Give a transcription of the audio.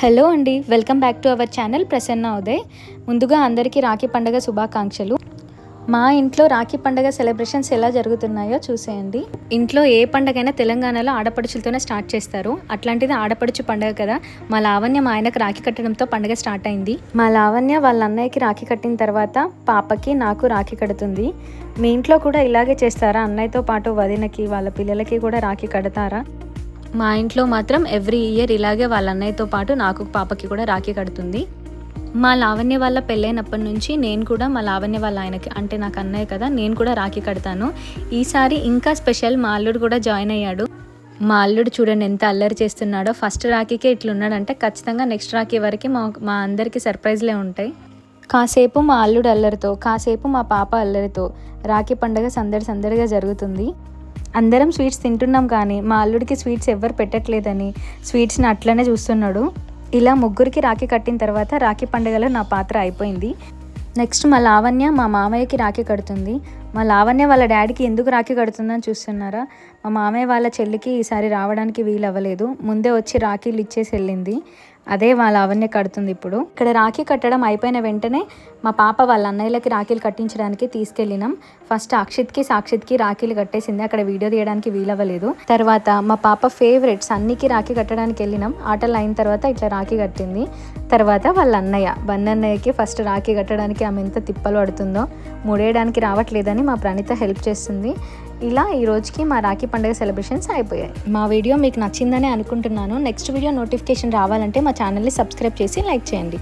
Hello అండి welcome back to our channel Prasanna Uday. ముందుగా అందరికీ రాఖీ పండుగ శుభాకాంక్షలు. మా ఇంట్లో రాఖీ పండుగ సెలబ్రేషన్స్ ఎలా జరుగుతున్నాయో చూసేయండి. ఇంట్లో ఏ పండగైనా తెలంగాణలో ఆడపడుచులతోనే స్టార్ట్ చేస్తారు. అట్లాంటిది ఆడపడుచు పండుగ కదా. మా లావణ్య మా ఆయనకు రాఖీ కట్టడంతో పండగ స్టార్ట్ అయింది. మా లావణ్య వాళ్ళ అన్నయ్యకి రాఖీ కట్టిన తర్వాత పాపకి నాకు రాఖీ కడుతుంది. మీ ఇంట్లో కూడా ఇలాగే చేస్తారా? అన్నయ్యతో పాటు వదినకి వాళ్ళ పిల్లలకి కూడా రాఖీ కడతారా? మా ఇంట్లో మాత్రం ఎవ్రీ ఇయర్ ఇలాగే వాళ్ళ అన్నయ్యతో పాటు నాకు పాపకి కూడా రాఖీ కడుతుంది. మా లావణ్య వాళ్ళ పెళ్ళైనప్పటి నుంచి నేను కూడా మా లావణ్య వాళ్ళ ఆయనకి అంటే నాకు అన్నయ్య కదా నేను కూడా రాఖీ కడతాను. ఈసారి ఇంకా స్పెషల్ మా అల్లుడు కూడా జాయిన్ అయ్యాడు. మా అల్లుడు చూడండి ఎంత అల్లరి చేస్తున్నాడో. ఫస్ట్ రాఖీకే ఇట్లున్నాడంటే ఖచ్చితంగా నెక్స్ట్ రాఖీ వరకు మా మా అందరికీ సర్ప్రైజ్లే ఉంటాయి. కాసేపు మా అల్లుడు అల్లరితో కాసేపు మా పాప అల్లరితో రాఖీ పండుగ సందడి సందడిగా జరుగుతుంది. అందరం స్వీట్స్ తింటున్నాం కానీ మా అల్లుడికి స్వీట్స్ ఎవ్వరు పెట్టట్లేదని స్వీట్స్ని అట్లనే చూస్తున్నాడు. ఇలా ముగ్గురికి రాఖీ కట్టిన తర్వాత రాఖీ పండుగలో నా పాత్ర అయిపోయింది. నెక్స్ట్ మా లావణ్య మా మామయ్యకి రాఖీ కడుతుంది. మా లావణ్య వాళ్ళ డాడీకి ఎందుకు రాఖీ కడుతుందని చూస్తున్నారా? మా మామయ్య వాళ్ళ చెల్లికి ఈసారి రావడానికి వీలు అవ్వలేదు ముందే వచ్చి రాఖీలు ఇచ్చేసి వెళ్ళింది. అదే వాళ్ళ అవన్నీ కడుతుంది ఇప్పుడు. ఇక్కడ రాఖీ కట్టడం అయిపోయిన వెంటనే మా పాప వాళ్ళ అన్నయ్యలకి రాఖీలు కట్టించడానికి తీసుకెళ్ళినాం. ఫస్ట్ అక్షిత్కి సాక్షిత్కి రాఖీలు కట్టేసింది. అక్కడ వీడియో తీయడానికి వీలవ్వలేదు. తర్వాత మా పాప ఫేవరెట్ సన్నీకి రాఖీ కట్టడానికి వెళ్ళినాం. ఆటలు అయిన తర్వాత ఇట్లా రాఖీ కట్టింది. తర్వాత వాళ్ళ అన్నయ్య బన్నన్నయ్యకి ఫస్ట్ రాఖీ కట్టడానికి ఆమె ఎంత తిప్పలు పడుతుందో ముడేయడానికి రావట్లేదని మా ప్రణిత హెల్ప్ చేస్తుంది. ఇలా ఈ రోజుకి మా రాఖీ పండుగ సెలబ్రేషన్స్ అయిపోయాయి. మా వీడియో మీకు నచ్చిందని అనుకుంటున్నాను. నెక్స్ట్ వీడియో నోటిఫికేషన్ రావాలంటే మా ఛానల్ని సబ్స్క్రైబ్ చేసి లైక్ చేయండి.